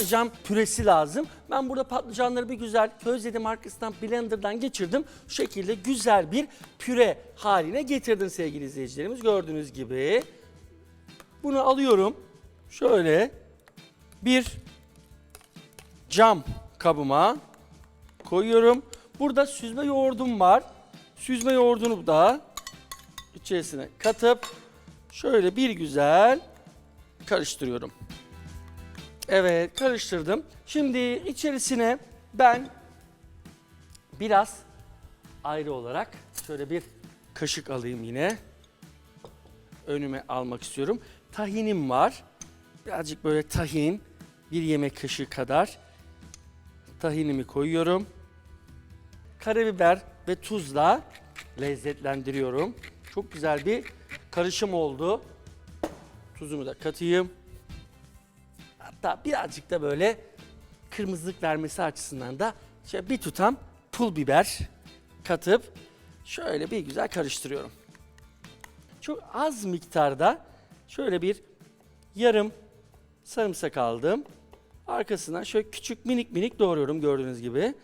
patlıcan püresi lazım. Ben burada patlıcanları bir güzel közledim arkasından blenderdan geçirdim. Şu şekilde güzel bir püre haline getirdim sevgili izleyicilerimiz. Gördüğünüz gibi. Bunu alıyorum. Şöyle bir cam kabıma koyuyorum. Burada süzme yoğurdum var. Süzme yoğurdunu da içerisine katıp şöyle bir güzel karıştırıyorum. Evet karıştırdım. Şimdi içerisine ben biraz ayrı olarak şöyle bir kaşık alayım yine. Önüme almak istiyorum. Tahinim var. Birazcık böyle tahin. Bir yemek kaşığı kadar. Tahinimi koyuyorum. Karabiber ve tuzla lezzetlendiriyorum. Çok güzel bir karışım oldu. Tuzumu da katayım. Hatta birazcık da böyle kırmızılık vermesi açısından da şöyle bir tutam pul biber katıp şöyle bir güzel karıştırıyorum. Çok az miktarda şöyle bir yarım sarımsak aldım. Arkasından şöyle küçük minik minik doğruyorum gördüğünüz gibi.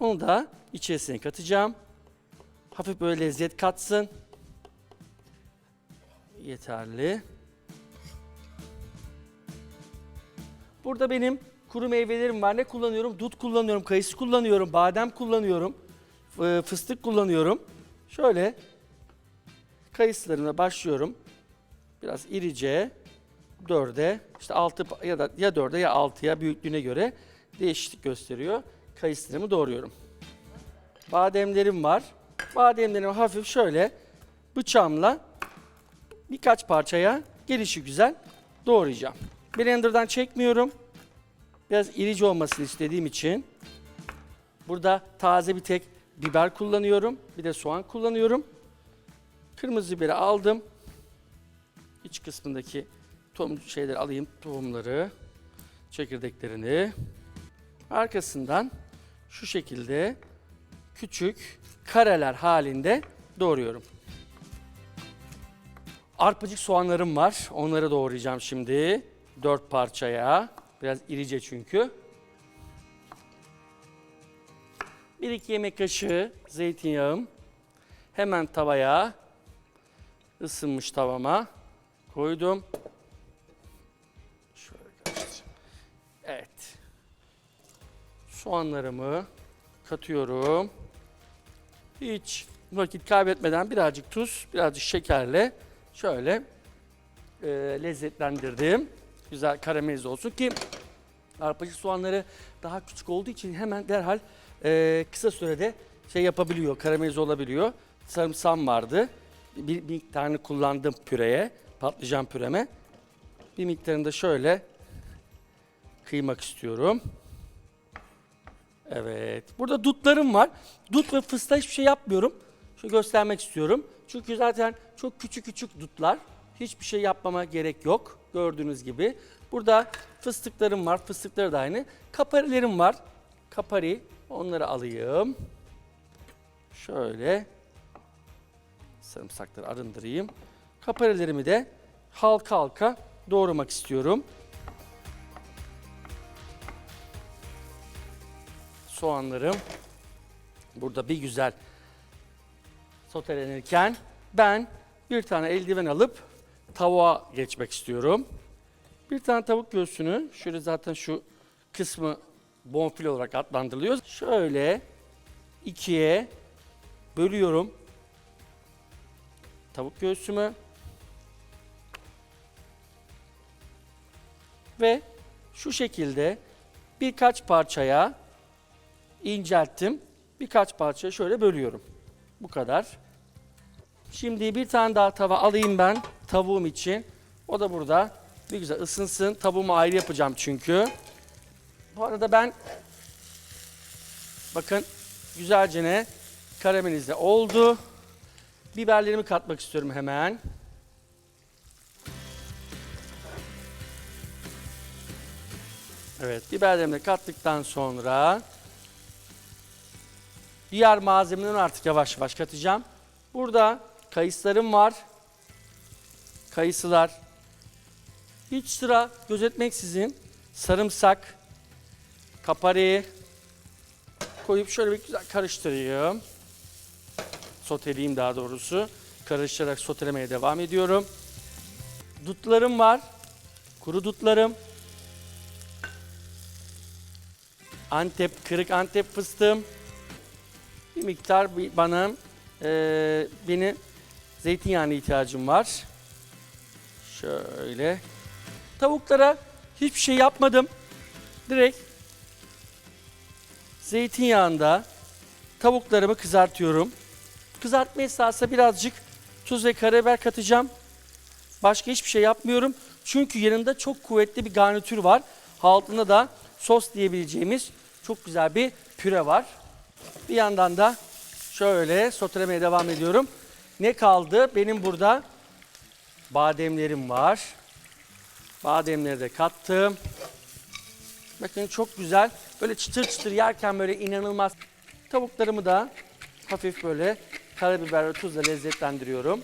Onu da içerisine katacağım. Hafif böyle lezzet katsın. Yeterli. Burada benim kuru meyvelerim var. Ne kullanıyorum? Dut kullanıyorum, kayısı kullanıyorum, badem kullanıyorum, fı- fıstık kullanıyorum. Şöyle kayısılarına başlıyorum. Biraz irice, dörde, işte altı pa- ya da ya dörde ya altıya büyüklüğüne göre değişiklik gösteriyor. Kayısılarımı doğruyorum. Bademlerim var. Bademlerimi hafif şöyle bıçağımla birkaç parçaya gelişi güzel doğrayacağım. Blender'dan çekmiyorum. Biraz irici olmasını istediğim için burada taze bir tek biber kullanıyorum. Bir de soğan kullanıyorum. Kırmızı biberi aldım. İç kısmındaki tohum şeyleri alayım, tohumları, çekirdeklerini. Arkasından şu şekilde küçük kareler halinde doğruyorum. Arpacık soğanlarım var. Onları doğrayacağım şimdi. Dört parçaya. Biraz irice çünkü. Bir iki yemek kaşığı zeytinyağım. Hemen tavaya ısınmış tavama koydum. Şöyle. Evet. Soğanlarımı katıyorum. Hiç vakit kaybetmeden birazcık tuz, birazcık şekerle şöyle e, lezzetlendirdim. Güzel karamelize olsun ki arpacık soğanları daha küçük olduğu için hemen derhal e, kısa sürede şey yapabiliyor, karamelize olabiliyor. Sarımsağım vardı. Bir miktarını kullandım püreye, patlıcan püreme. Bir miktarını da şöyle kıymak istiyorum. Evet. Burada dutlarım var. Dut ve fıstığa hiçbir şey yapmıyorum. Şu göstermek istiyorum. Çünkü zaten çok küçük küçük dutlar. Hiçbir şey yapmama gerek yok. Gördüğünüz gibi. Burada fıstıklarım var. Fıstıkları da aynı. Kaparilerim var. Kapari. Onları alayım. Şöyle. Sarımsakları arındırayım. Kaparilerimi de halka halka doğramak istiyorum. soğanlarım burada bir güzel sotelenirken ben bir tane eldiven alıp tavuğa geçmek istiyorum. Bir tane tavuk göğsünü şöyle zaten şu kısmı bonfil olarak adlandırılıyor. Şöyle ikiye bölüyorum tavuk göğsümü. Ve şu şekilde birkaç parçaya incelttim. Birkaç parça şöyle bölüyorum. Bu kadar. Şimdi bir tane daha tava alayım ben tavuğum için. O da burada. Bir güzel ısınsın. Tavuğumu ayrı yapacağım çünkü. Bu arada ben bakın güzelce ne karamelize oldu. Biberlerimi katmak istiyorum hemen. Evet biberlerimi de kattıktan sonra Diğer malzemeleri artık yavaş yavaş katacağım. Burada kayısılarım var. Kayısılar. Hiç sıra gözetmeksizin sarımsak, kapari koyup şöyle bir güzel karıştırayım. Soteleyeyim daha doğrusu. Karıştırarak sotelemeye devam ediyorum. Dutlarım var. Kuru dutlarım. Antep, kırık Antep fıstığım. Bir miktar bana eee beni zeytinyağına ihtiyacım var. Şöyle. Tavuklara hiçbir şey yapmadım. Direkt zeytinyağında tavuklarımı kızartıyorum. Kızartma esnasında birazcık tuz ve karabiber katacağım. Başka hiçbir şey yapmıyorum. Çünkü yanında çok kuvvetli bir garnitür var. Altında da sos diyebileceğimiz çok güzel bir püre var. Bir yandan da şöyle sotelemeye devam ediyorum. Ne kaldı? Benim burada bademlerim var. Bademleri de kattım. Bakın çok güzel. Böyle çıtır çıtır yerken böyle inanılmaz. Tavuklarımı da hafif böyle karabiber ve tuzla lezzetlendiriyorum.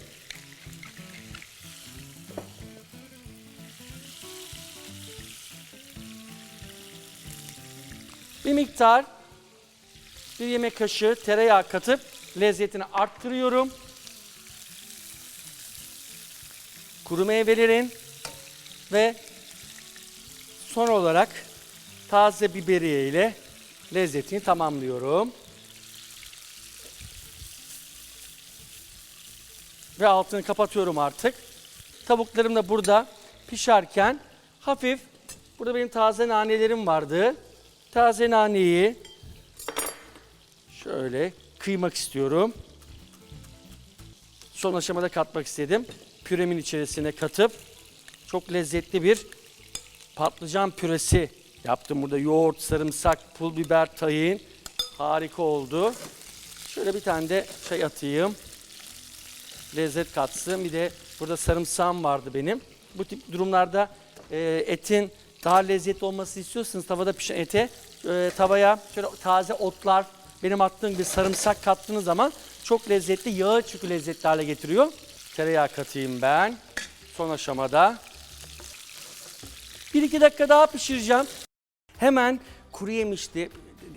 Bir miktar bir yemek kaşığı tereyağı katıp lezzetini arttırıyorum. Kuru meyvelerin ve son olarak taze biberiye ile lezzetini tamamlıyorum. Ve altını kapatıyorum artık. Tavuklarım da burada pişerken hafif burada benim taze nanelerim vardı. Taze naneyi şöyle kıymak istiyorum. Son aşamada katmak istedim. Püremin içerisine katıp çok lezzetli bir patlıcan püresi yaptım burada. Yoğurt, sarımsak, pul biber, tahin. Harika oldu. Şöyle bir tane de şey atayım. Lezzet katsın. Bir de burada sarımsağım vardı benim. Bu tip durumlarda e, etin daha lezzetli olmasını istiyorsanız tavada pişen ete e, tavaya şöyle taze otlar benim attığım bir sarımsak kattığınız zaman çok lezzetli. Yağı çünkü lezzetli hale getiriyor. Tereyağı katayım ben. Son aşamada. Bir iki dakika daha pişireceğim. Hemen kuru yemişti.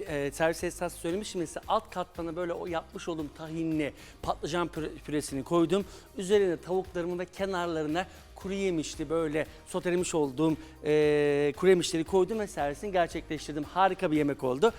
E, servis esnasında söylemiştim size alt katmanı böyle o yapmış olduğum tahinli patlıcan püre- püresini koydum. Üzerine tavuklarımı ve kenarlarına kuru yemişli böyle sotelemiş olduğum e, kuru yemişleri koydum ve servisini gerçekleştirdim. Harika bir yemek oldu.